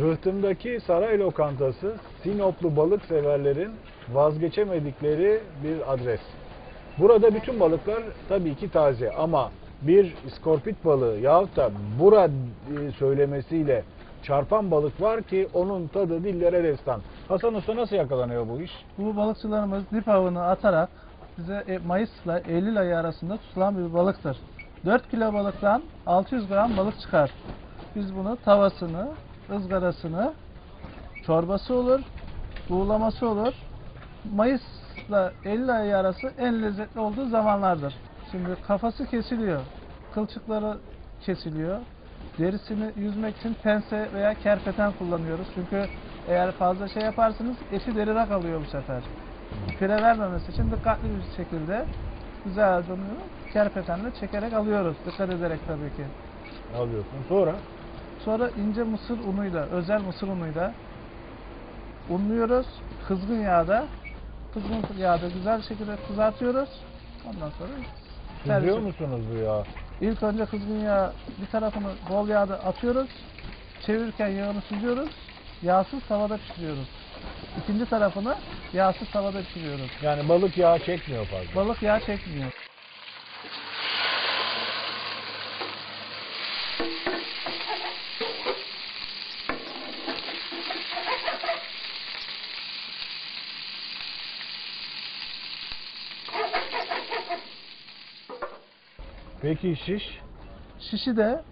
Rıhtımdaki saray lokantası Sinoplu balık severlerin vazgeçemedikleri bir adres. Burada bütün balıklar tabii ki taze ama bir iskorpit balığı yahut da bura e, söylemesiyle çarpan balık var ki onun tadı dillere destan. Hasan Usta nasıl yakalanıyor bu iş? Bu balıkçılarımız dip avını atarak bize e, Mayıs'la Eylül ayı arasında tutulan bir balıktır. 4 kilo balıktan 600 gram balık çıkar. Biz bunu tavasını, ızgarasını, çorbası olur, buğulaması olur. Mayıs'la Eylül ayı arası en lezzetli olduğu zamanlardır. Şimdi kafası kesiliyor, kılçıkları kesiliyor. Derisini yüzmek için pense veya kerpeten kullanıyoruz. Çünkü eğer fazla şey yaparsınız eşi derine kalıyor bu sefer. Fire vermemesi için dikkatli bir şekilde güzelce onu kerpetenle çekerek alıyoruz. Dikkat ederek tabii ki. Alıyorsun. Sonra Sonra ince mısır unuyla, özel mısır unuyla unluyoruz. Kızgın yağda, kızgın yağda güzel şekilde kızartıyoruz. Ondan sonra servis biliyor musunuz bu ya? İlk önce kızgın yağ bir tarafını bol yağda atıyoruz. Çevirirken yağını süzüyoruz. Yağsız tavada pişiriyoruz. İkinci tarafını yağsız tavada pişiriyoruz. Yani balık yağı çekmiyor fazla. Balık yağ çekmiyor. Peki şiş? Şişi de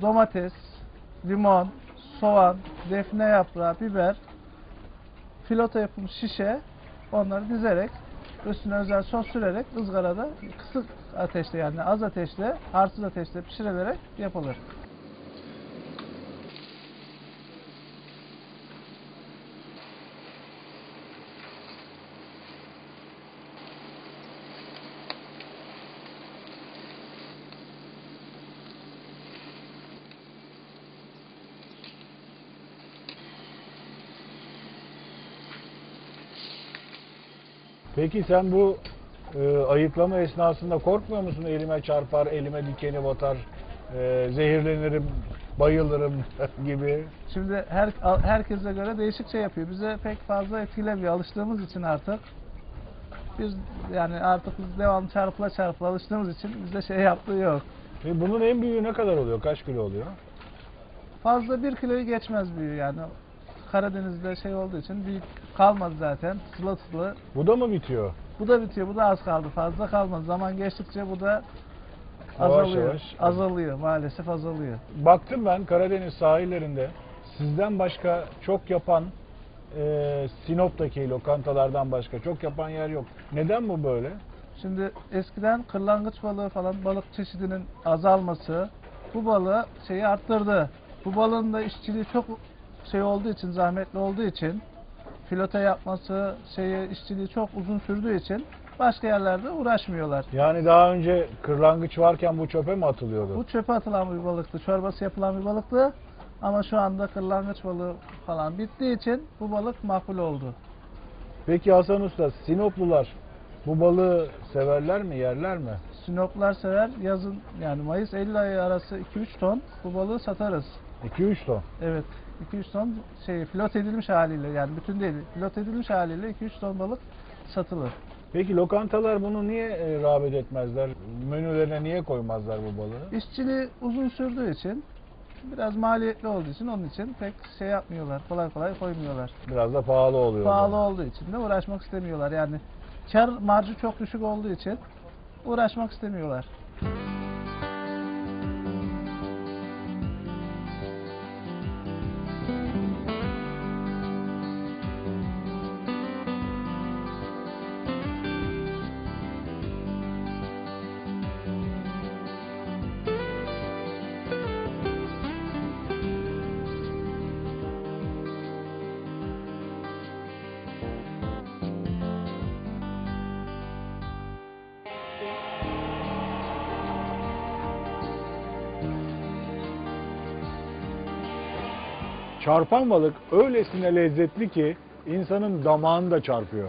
domates, limon, soğan, defne yaprağı, biber, filota yapılmış şişe onları dizerek üstüne özel sos sürerek ızgarada kısık ateşte yani az ateşte, arsız ateşte pişirilerek yapılır. Peki sen bu e, ayıklama esnasında korkmuyor musun? Elime çarpar, elime dikeni batar, e, zehirlenirim, bayılırım gibi. Şimdi her herkese göre değişik şey yapıyor. Bize pek fazla etkilemiyor. Alıştığımız için artık biz yani artık biz devamlı çarpıla çarpıla alıştığımız için bizde şey yaptığı yok. Ve bunun en büyüğü ne kadar oluyor? Kaç kilo oluyor? Fazla bir kiloyu geçmez büyüğü yani. Karadeniz'de şey olduğu için büyük kalmadı zaten. Sıla sıla. Bu da mı bitiyor? Bu da bitiyor. Bu da az kaldı. Fazla kalmadı. Zaman geçtikçe bu da Yavaş azalıyor. yavaş. Azalıyor. Maalesef azalıyor. Baktım ben Karadeniz sahillerinde sizden başka çok yapan e, Sinop'taki lokantalardan başka çok yapan yer yok. Neden bu böyle? Şimdi eskiden kırlangıç balığı falan balık çeşidinin azalması bu balığı şeyi arttırdı. Bu balığın da işçiliği çok şey olduğu için, zahmetli olduğu için filota yapması, şeyi işçiliği çok uzun sürdüğü için başka yerlerde uğraşmıyorlar. Yani daha önce kırlangıç varken bu çöpe mi atılıyordu? Bu çöpe atılan bir balıktı, çorbası yapılan bir balıktı. Ama şu anda kırlangıç balığı falan bittiği için bu balık makbul oldu. Peki Hasan Usta, Sinoplular bu balığı severler mi, yerler mi? Sinoplar sever yazın yani Mayıs 50 ayı arası 2-3 ton bu balığı satarız. 2-3 ton. Evet 2-3 ton şey pilot edilmiş haliyle yani bütün değil pilot edilmiş haliyle 2-3 ton balık satılır. Peki lokantalar bunu niye e, rağbet etmezler? Menülerine niye koymazlar bu balığı? İşçiliği uzun sürdüğü için biraz maliyetli olduğu için onun için pek şey yapmıyorlar kolay kolay koymuyorlar. Biraz da pahalı oluyor. Pahalı yani. olduğu için de uğraşmak istemiyorlar yani kar marjı çok düşük olduğu için uğraşmak istemiyorlar. Çarpan balık öylesine lezzetli ki insanın damağını da çarpıyor.